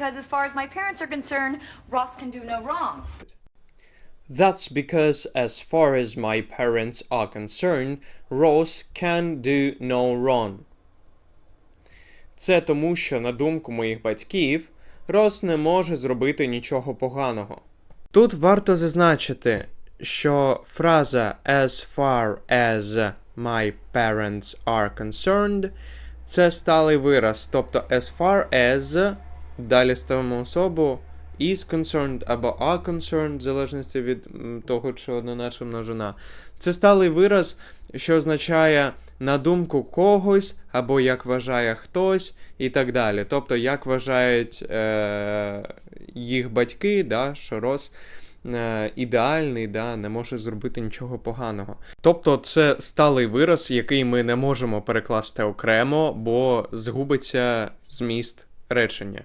because, as far as my parents are concerned, Ross can do no wrong. That's because, as far as my parents are concerned, Ross can do no wrong. Це тому, що, на думку моїх батьків, Рос не може зробити нічого поганого. Тут варто зазначити, що фраза as far as my parents are concerned це сталий вираз, тобто as far as далі ставимо особу is concerned або are concerned, в залежності від того, чи однина чи множина. Це сталий вираз, що означає на думку когось, або як вважає хтось, і так далі. Тобто, як вважають е- їх батьки, да, що Рос е- ідеальний, да, не може зробити нічого поганого. Тобто, це сталий вираз, який ми не можемо перекласти окремо, бо згубиться зміст речення.